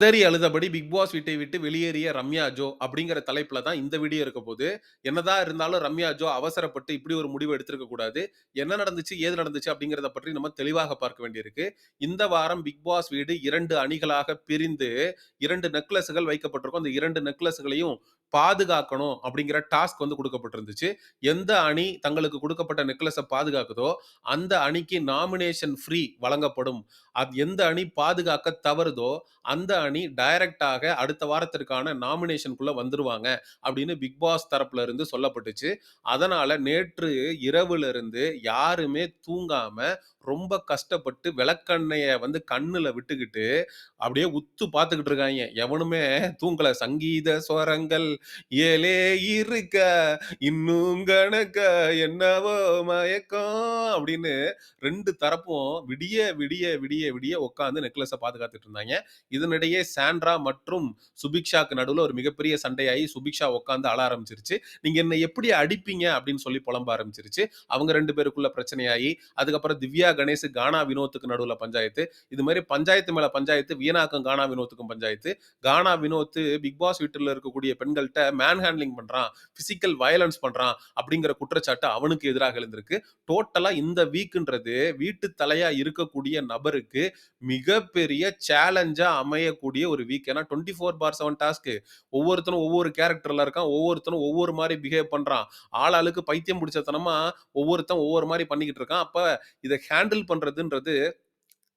கதறி அழுதபடி big pass வீட்டை விட்டு வெளியேறிய ரம்யா ஜோ அப்படிங்கிற தலைப்புல தான் இந்த வீடியோ இருக்க போது. என்னதான் இருந்தாலும் ரம்யா ஜோ அவசரப்பட்டு இப்படி ஒரு முடிவு எடுத்திருக்க கூடாது. என்ன நடந்துச்சு, ஏது நடந்துச்சு அப்படிங்கிறத பற்றி நம்ம தெளிவாக பார்க்க வேண்டியிருக்கு. இந்த வாரம் பிக் பாஸ் வீடு இரண்டு அணிகளாக பிரிந்து இரண்டு நெக்லஸ்கள் வைக்கப்பட்டிருக்கும். அந்த இரண்டு நெக்லஸ்களையும் பாதுகாக்கணும் அப்படிங்கிற டாஸ்க் வந்து கொடுக்கப்பட்டிருந்துச்சு எந்த அணி தங்களுக்கு கொடுக்கப்பட்ட நெக்லஸை பாதுகாக்குதோ, அந்த அணிக்கு நாமினேஷன் ஃப்ரீ வழங்கப்படும். அது எந்த அணி பாதுகாக்க தவறுதோ, அந்த அணி டைரக்டாக அடுத்த வாரத்திற்கான நாமினேஷனுக்குள்ள வந்துருவாங்க அப்படின்னு பிக் பாஸ் தரப்புல இருந்து சொல்லப்பட்டுச்சு. அதனால நேற்று இரவுல இருந்து யாருமே தூங்காம ரொம்ப கஷ்டப்பட்டு விளக்கண்ணைய வந்து கண்ணுல விட்டுக்கிட்டு அப்படியே உத்து பார்த்துக்கிட்டு இருக்காங்க எவனுமே தூங்கல. சங்கீத ஸ்வரங்கள் ஏலே இருக்க இன்னும் கணக்க என்னவோ மயக்கம் அப்படின்னு ரெண்டு தரப்பும் விடிய விடிய விடிய விடிய உட்காந்து நெக்லஸ பாதுகாத்துட்டு இருந்தாங்க இதனிடையே சாண்ட்ரா மற்றும் சுபிக்ஷாக்கு நடுவில் ஒரு மிகப்பெரிய சண்டையாகி சுபிக்ஷா உட்காந்து அழ ஆரம்பிச்சிருச்சு. நீங்க என்ன எப்படி அடிப்பீங்க அப்படின்னு சொல்லி புலம்ப ஆரம்பிச்சிருச்சு. அவங்க ரெண்டு பேருக்குள்ள பிரச்சனையாகி, அதுக்கப்புறம் திவ்யா கணேஷ், கானா வினோத்துக்கு நடுவில் பஞ்சாயத்து. இது மாதிரி பஞ்சாயத்து மேல பஞ்சாயத்து. வீணாக்கும் கானா வினோத்துக்கும் பஞ்சாயத்து. கானா வினோத் பிக் பாஸ் வீட்டுல இருக்கக்கூடிய பெண்கள்கிட்ட மேன் ஹேண்ட்லிங் பண்றான், பிசிக்கல் வயலன்ஸ் பண்றான் அப்படிங்கிற குற்றச்சாட்டு அவனுக்கு எதிராக எழுந்திருக்கு. டோட்டலா இந்த வீக்ன்றது வீட்டு தலையா இருக்கக்கூடிய நபருக்கு மிகப்பெரிய சேலஞ்சா அமையக்கூடிய ஒரு வீக். ஏன்னா 24/7 டாஸ்க். ஒவ்வொருத்தனும் ஒவ்வொரு கேரக்டர்ல இருக்கான். ஒவ்வொருத்தனும் ஒவ்வொரு மாதிரி பிஹேவ் பண்றான். ஆளாளுக்கு பைத்தியம் பிடிச்சத்தனமா ஒவ்வொருத்தன் ஒவ்வொரு மாதிரி பண்ணிக்கிட்டு இருக்கான். அப்ப இதை ஹேண்டில் பண்றதுன்றது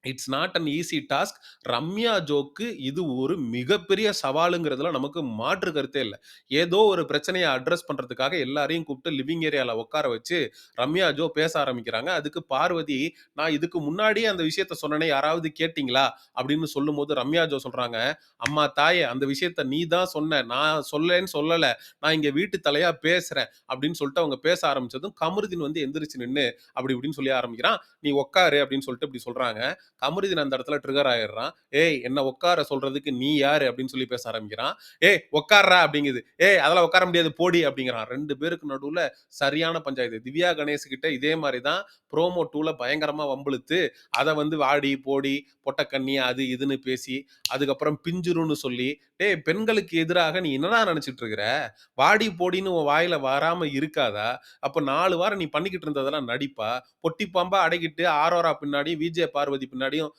it's not an easy task. Ramya joke இது ஒரு மிகப்பெரிய சவாலுங்கிறதுல நமக்கு மாற்று கருத்தே இல்லை ஏதோ ஒரு பிரச்சனையை அட்ரஸ் பண்ணுறதுக்காக எல்லாரையும் கூப்பிட்டு லிவிங் ஏரியாவில் உட்கார வச்சு ரம்யா ஜோ பேச ஆரம்பிக்கிறாங்க. அதுக்கு பார்வதி, "நான் இதுக்கு முன்னாடியே அந்த விஷயத்த சொன்னனே யாராவது கேட்டிங்களா அப்படின்னு சொல்லும்போது ரம்யா ஜோ சொல்கிறாங்க "அம்மா தாயே அந்த விஷயத்த நீ தான் சொன்ன. நான் சொல்லலேன்னு சொல்லலை நான் இங்கே வீட்டு தலையாக பேசுகிறேன் அப்படின்னு சொல்லிட்டு அவங்க பேச ஆரம்பிச்சதும் கமருதீன் வந்து எந்திரிச்சு நின்று அப்படி இப்படின்னு சொல்லி ஆரம்பிக்கிறான். "நீ உட்காரு" அப்படின்னு சொல்லிட்டு இப்படி சொல்கிறாங்க கமருதீன் அந்த இடத்துல ட்ரிகர் ஆயிடுறான். "ஏய் என்ன உட்கார சொல்றதுக்கு நீ யாரு?" அப்படின்னு சொல்லி பேச ஆரம்பிக்கிறான். "ஏய் உட்காரா அப்படிங்குது. "ஏய் அதெல்லாம் உட்கார முடியாது போடி" அப்படிங்கிறான். ரெண்டு பேருக்கு நடுவுல சரியான பஞ்சாயத்து. திவ்யா கணேஷ் கிட்ட இதே மாதிரி தான் ப்ரோமோ டூல பயங்கரமா வம்பிழுத்து, அதை வந்து வாடி, போடி, பொட்டக்கண்ணி அது இதுன்னு பேசி, அதுக்கப்புறம் பிஞ்சுருன்னு சொல்லி, "டேய் பெண்களுக்கு எதிராக நீ என்னடா நினைச்சிட்டு இருக்கிற? வாடி, போடின்னு உன் வாயில வராம இருக்காதா? அப்ப நாலு வாரம் நீ பண்ணிக்கிட்டு இருந்ததெல்லாம் நடிப்பா? பொட்டி பாம்பா அடைக்கிட்டு ஆரோரா பின்னாடி விஜே பார்வதி பின்னாடி முன்னாடியும்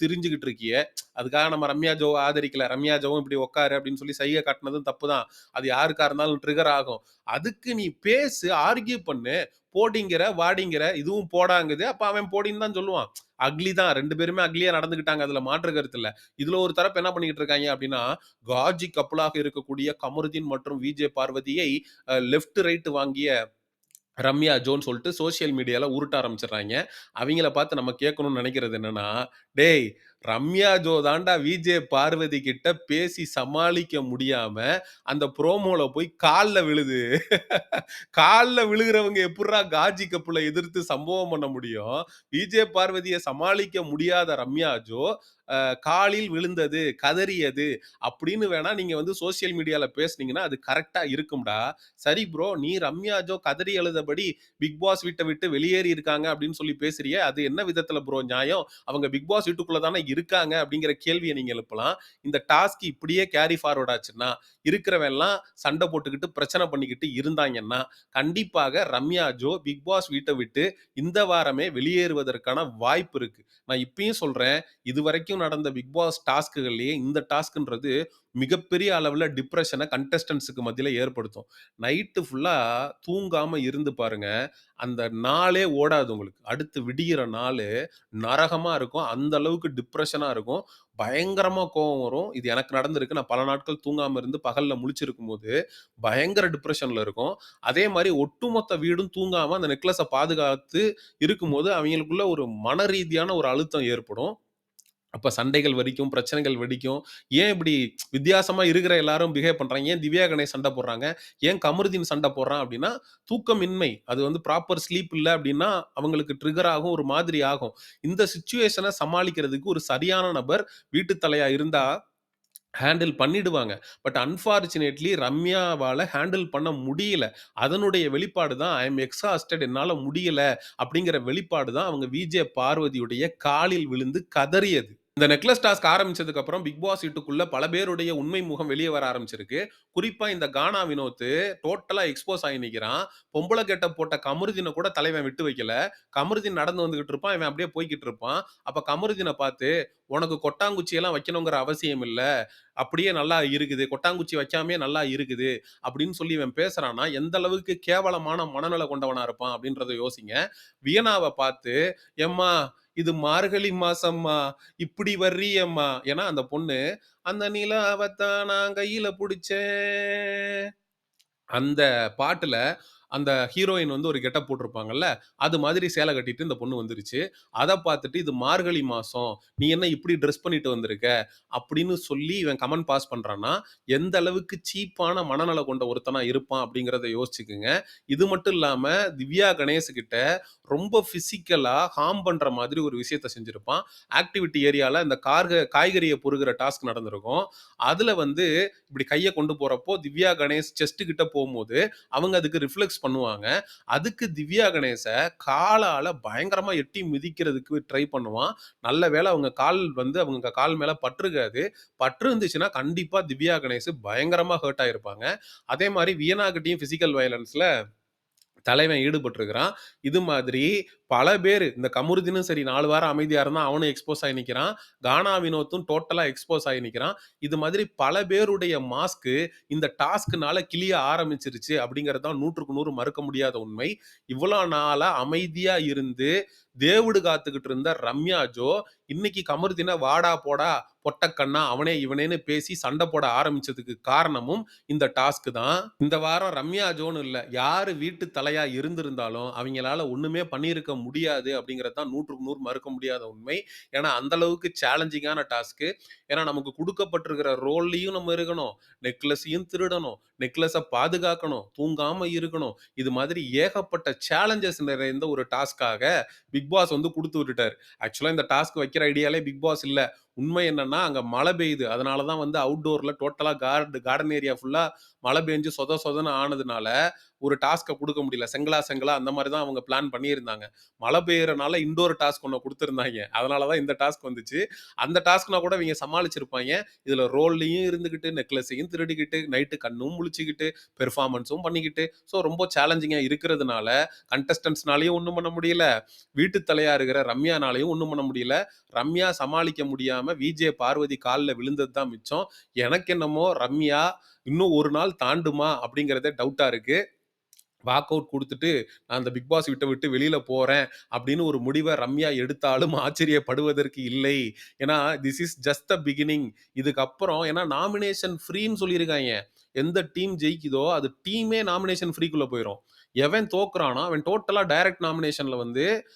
திரிஞ்சுக்கிட்டு இருக்கியே. அதுக்காக நம்ம ரம்யா ஜோ ஆதரிக்கல. ரம்யா ஜோவும் இப்படி உட்காரு அப்படின்னு சொல்லி சைகை காட்டினதும் தப்பு தான். அது யாருக்கா இருந்தாலும் ட்ரிகர் ஆகும். அதுக்கு நீ பேசு, ஆர்கியூ பண்ணு. போடிங்கிற, வாடிங்கிற, இதுவும் போடாங்குது. அப்ப அவன் போடின்னு தான் சொல்லுவான். அக்லி தான். ரெண்டு பேருமே அக்லியா நடந்துக்கிட்டாங்க. அதுல மாற்று கருத்து இல்ல. இதுல ஒரு தரப்பு என்ன பண்ணிக்கிட்டு இருக்காங்க அப்படின்னா, காஜி கப்பலாக இருக்கக்கூடிய கமருதீன் மற்றும் விஜே பார்வதியை லெப்ட் லெஃப்ட், ரைட் வாங்கிய ரம்யா ஜோன் சொல்லிட்டு சோசியல் மீடியாவில் உருட்ட ஆரம்பிச்சிடுறாங்க. அவங்கள பார்த்து நம்ம கேட்கணும்னு நினைக்கிறது என்னன்னா, "டேய் ரம்யா ஜோதாண்டா விஜே பார்வதி கிட்ட பேசி சமாளிக்க முடியாம, அந்த ப்ரோமோல போய் காலில் விழுது. காலில் விழுகிறவங்க எப்படா காஜி கப்புல எதிர்த்து சம்பவம் பண்ண முடியும்? விஜே பார்வதியை சமாளிக்க முடியாத ரம்யா ஜோ, காலில் விழுந்தது, கதறியது அப்படின்னு வேணா நீங்க வந்து சோசியல் மீடியால பேசுனீங்கன்னா, அது கரெக்டா இருக்கும்டா. சரி ப்ரோ, நீ ரம்யா ஜோ கதறி எழுதபடி பிக் பாஸ் வீட்டை விட்டு வெளியேறி இருக்காங்க அப்படின்னு சொல்லி பேசுறியே, அது என்ன விதத்துல ப்ரோ நியாயம்? அவங்க பிக் பாஸ் வீட்டுக்குள்ள தானே இருக்காங்க அப்படிங்கிற கேள்வியை நீங்க எழுப்பலாம். இந்த டாஸ்க் இப்படியே கேரி ஃபார்வர்ட் ஆச்சுன்னா, இருக்கிறவெல்லாம் சண்டை போட்டுக்கிட்டு, பிரச்சனை பண்ணிக்கிட்டு இருந்தாங்கன்னா கண்டிப்பாக ரம்யா ஜோ பிக் பாஸ் வீட்டை விட்டு இந்த வாரமே வெளியேறுவதற்கான வாய்ப்பு இருக்கு. நான் இப்பயும் சொல்றேன், இதுவரைக்கும் நடந்த பிக் பாஸ் டாஸ்க்குகள்லயே இந்த டாஸ்க்ன்றது மிகப்பெரிய அளவில் டிப்ரெஷனை கண்டஸ்டன்ஸுக்கு மத்தியில் ஏற்படுத்தும். நைட்டு ஃபுல்லாக தூங்காமல் இருந்து பாருங்க, அந்த நாளே ஓடாது உங்களுக்கு. அடுத்து விடிகிற நாள் நரகமாக இருக்கும். அந்த அளவுக்கு டிப்ரெஷனாக இருக்கும். பயங்கரமாக கோவம் வரும். இது எனக்கு நடந்திருக்கு. நான் பல நாட்கள் தூங்காமல் இருந்து பகல்ல முழிச்சிருக்கும்போது, பயங்கர டிப்ரெஷனில் இருக்கும். அதே மாதிரி ஒட்டுமொத்த வீடும் தூங்காமல் அந்த நெக்லஸை பாதுகாத்து இருக்கும்போது, அவங்களுக்குள்ள ஒரு மன ரீதியான ஒரு அழுத்தம் ஏற்படும். அப்போ சண்டைகள் வெடிக்கும், பிரச்சனைகள் வெடிக்கும். ஏன் இப்படி வித்தியாசமாக இருக்கிற எல்லாரும் பிஹேவ் பண்ணுறாங்க ஏன் திவ்யா கணேஷ் சண்டை போடுறாங்க? ஏன் கமருதீன் சண்டை போடுறான் அப்படின்னா, தூக்கமின்மை. அது வந்து ப்ராப்பர் ஸ்லீப் இல்லை அப்படின்னா, அவங்களுக்கு ட்ரிகர் ஆகும். ஒரு மாதிரி ஆகும். இந்த சுச்சுவேஷனை சமாளிக்கிறதுக்கு ஒரு சரியான நபர் வீட்டு தலையாக இருந்தால் ஹேண்டில் பண்ணிடுவாங்க. பட் அன்ஃபார்ச்சுனேட்லி ரம்யாவால் ஹேண்டில் பண்ண முடியல. அதனுடைய வெளிப்பாடு தான் ஐ எம் எக்ஸாஸ்டட் என்னால் முடியல அப்படிங்கிற வெளிப்பாடு தான் அவங்க விஜே பார்வதியுடைய காலில் விழுந்து கதறியது. இந்த நெக்லஸ் டாஸ்க் ஆரம்பிச்சதுக்கு அப்புறம் பிக் பாஸ் வீட்டுக்குள்ள பல பேருடைய உண்மை முகம் வெளியே வர ஆரம்பிச்சிருக்கு. குறிப்பா இந்த கானா வினோத்து டோட்டலா எக்ஸ்போஸ் ஆகி நிக்கிறான். பொம்பளை கெட்டப் போட்ட கமருதினை கூட தலைவன் விட்டு வைக்கல. கமருதின் நடந்து வந்துகிட்டு இருப்பான். இவன் அப்படியே போய்கிட்டு இருப்பான். அப்ப கமருதினை பார்த்து, "உனக்கு கொட்டாங்குச்சி எல்லாம் வைக்கணுங்கிற அவசியம் இல்லை அப்படியே நல்லா இருக்குது. கொட்டாங்குச்சி வைக்காமே நல்லா இருக்குது." அப்படின்னு சொல்லி இவன் பேசுறான்னா, எந்த அளவுக்கு கேவலமான மனநிலை கொண்டவனா இருப்பான் அப்படின்றத யோசிங்க. வியனாவை பார்த்து, "எம்மா இது மார்கழி மாசம்மா, இப்படி வர்றியம்மா ஏன்னா அந்த பொண்ணு, "அந்த நிலாவத்தான் நான் கையில புடிச்சேன்." அந்த பாட்டுல அந்த ஹீரோயின் வந்து ஒரு கெட்டப் போட்டிருப்பாங்கல்ல, அது மாதிரி சேலை கட்டிட்டு இந்த பொண்ணு வந்துருச்சு. அதை பார்த்துட்டு, "இது மார்கழி மாதம் நீ என்ன இப்படி ட்ரெஸ் பண்ணிட்டு வந்திருக்க?" அப்படின்னு சொல்லி இவன் கமெண்ட் பாஸ் பண்ணுறான்னா எந்த அளவுக்கு சீப்பான மனநலம் கொண்ட ஒருத்தனா இருப்பான் அப்படிங்கிறத யோசிச்சுக்குங்க இது மட்டும் இல்லாமல் திவ்யா கணேஷ்கிட்ட ரொம்ப ஃபிசிக்கலாக ஹார்ம் பண்ணுற மாதிரி ஒரு விஷயத்த செஞ்சுருப்பான் ஆக்டிவிட்டி ஏரியாவில் இந்த கார்க காய்கறியை பொறுகிற டாஸ்க் நடந்திருக்கும். அதில் வந்து இப்படி கையை கொண்டு போகிறப்போ திவ்யா கணேஷ் செஸ்ட்டு கிட்ட போகும்போது அவங்க அதுக்கு ரிஃப்ளெக்ஸ் பண்ணுவாங்க. அதுக்கு திவ்யா கணேச காலால பயங்கரமா எட்டி மிதிக்கிறதுக்கு ட்ரை பண்ணுவான். நல்ல வேளை அவங்க கால் வந்து அவங்க கால் மேல பட்டிருக்காது. பட்டிருந்துச்சுன்னா கண்டிப்பா திவ்யா கணேஷ் பயங்கரமா ஹர்ட் ஆயிருப்பாங்க. அதே மாதிரி வியனாகிட்டையும் ஃபிசிக்கல் பிசிக்கல் வயலன்ஸ்ல தலைவன் ஈடுபட்டிருக்கிறான். இது மாதிரி பல பேர் இந்த கமுருதினும் சரி நாலு வாரம் அமைதியாக இருந்தால் அவனும் எக்ஸ்போஸ் ஆகி நிற்கிறான் கானா வினோத்தும் டோட்டலாக எக்ஸ்போஸ் ஆகி நிற்கிறான் இது மாதிரி பல பேருடைய மாஸ்க்கு இந்த டாஸ்க்குனால கிழிய ஆரம்பிச்சிருச்சு அப்படிங்கிறது தான் 100க்கு 100 மறுக்க முடியாத உண்மை. இவ்வளோ நாளாக அமைதியாக இருந்து தேவுடு காத்துக்கிட்டு இருந்த ரம்யா ஜோ, இன்னைக்கு கமருதீன வாடா, போடா, பொட்டக்கண்ணா, அவனே இவனேன்னு பேசி சண்டை போட ஆரம்பிச்சதுக்கு காரணமும் இந்த டாஸ்க் தான். இந்த வாரம் ரம்யா ஜோன்னு இல்லை யாரு வீட்டு தலையா இருந்திருந்தாலும், அவங்களால ஒண்ணுமே பண்ணியிருக்க முடியாது அப்படிங்கிறது தான் 100க்கு 100 மறுக்க முடியாத உண்மை. ஏன்னா, அந்த அளவுக்கு சேலஞ்சிங்கான டாஸ்க்கு ஏன்னா, நமக்கு கொடுக்கப்பட்டிருக்கிற ரோல்லையும் நம்ம இருக்கணும். நெக்லஸையும் திருடணும். நெக்லஸை பாதுகாக்கணும். தூங்காம இருக்கணும். இது மாதிரி ஏகப்பட்ட சேலஞ்சஸ் நிறைந்த ஒரு டாஸ்க்காக பிக் பிக் பாஸ் வந்து கொடுத்து விட்டுட்டாரு. ஆக்சுவலா இந்த டாஸ்க் வைக்கிற ஐடியாலே பிக் பாஸ் இல்ல. உண்மை என்னன்னா, அங்க மழை பெய்யுது. அதனால தான் வந்து அவுட்டோர்ல டோட்டலா கார்டு கார்டன் ஏரியா ஃபுல்லா மழை பெஞ்சு சொத சொதன்னு ஆனதுனால, ஒரு டாஸ்க்கை கொடுக்க முடியல. செங்கலா செங்கலா அந்த மாதிரி தான் அவங்க பிளான் பண்ணியிருந்தாங்க. மழை பெய்யறனால இன்டோர் டாஸ்க் ஒன்று கொடுத்துருந்தாங்க அதனால தான் இந்த டாஸ்க் வந்துச்சு. அந்த டாஸ்க்னா கூட இவங்க சமாளிச்சிருப்பாங்க இதில் ரோல்லையும் இருந்துக்கிட்டு நெக்லஸையும் திருடிக்கிட்டு, நைட்டு கண்ணும் முழிச்சுக்கிட்டு, பெர்ஃபார்மன்ஸும் பண்ணிக்கிட்டு, ஸோ ரொம்ப சேலஞ்சிங்காக இருக்கிறதுனால, கண்டஸ்டன்ஸ்னாலையும் ஒன்றும் பண்ண முடியல. வீட்டு தலையாக இருக்கிற ரம்யானாலையும் ஒன்றும் பண்ண முடியல. ரம்யா சமாளிக்க இல்லாம விஜே பார்வதி காலில் விழுந்தது தான் மிச்சம். எனக்கு என்னமோ ரம்யா இன்னும் ஒரு நாள் தாண்டுமா அப்படிங்கிறதே டவுட்டா இருக்கு. வாக் அவுட் கொடுத்துட்டு நான் அந்த பிக் பாஸ் விட்டு விட்டு வெளியில போறேன் அப்படின்னு ஒரு முடிவை ரம்யா எடுத்தாலும் ஆச்சரியப்படுவதற்கு இல்லை. ஏன்னா, this is just the beginning. இதுக்கப்புறம் ஏன்னா நாமினேஷன் ஃப்ரீன்னு சொல்லியிருக்காங்க எந்த டீம் ஜெயிக்குதோ, அது டீமே நாமினேஷன் ஃப்ரீக்குள்ள போயிடும் எவன் தோக்குறானோ, அவன் டோட்டலா டைரக்ட் நாமினேஷன்ல வந்து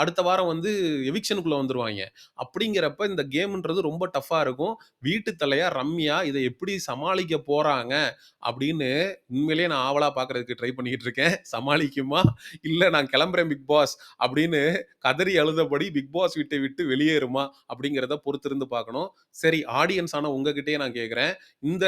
அடுத்த வாரம் வந்து எவிக்ஷனுக்குள்ள வந்துடுவாங்க அப்படிங்கிறப்ப இந்த கேம்ன்றது ரொம்ப டஃப்பா இருக்கும். வீட்டு தலையா ரம்யா இதை எப்படி சமாளிக்க போறாங்க அப்படின்னு உண்மையிலேயே நான் ஆவலா பார்க்கறதுக்கு ட்ரை பண்ணிக்கிட்டு இருக்கேன். சமாளிக்குமா? இல்ல நான் கிளம்புறேன் பிக் பாஸ் அப்படின்னு கதறி அழுதபடி பிக் பாஸ் வீட்டை விட்டு வெளியேறுமா? அப்படிங்கிறத பொறுத்திருந்து பார்க்கணும். சரி ஆடியன்ஸ் ஆன உங்ககிட்டயே நான் கேட்குறேன் இந்த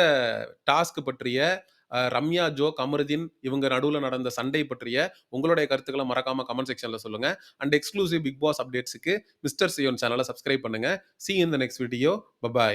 டாஸ்க் பற்றிய ரம்யா, ஜோ, கமருதீன் இவங்க நடுவுல நடந்த சண்டை பற்றிய உங்களுடைய கருத்துக்களை மறக்காம கமெண்ட் செக்ஷன்ல சொல்லுங்க. அண்ட் எக்ஸ்க்ளூசிவ் பிக் பாஸ் அப்டேட்ஸ்க்கு மிஸ்டர் சியோன் சேனலை சப்ஸ்கிரைப் பண்ணுங்க. See in the next video. Bye bye.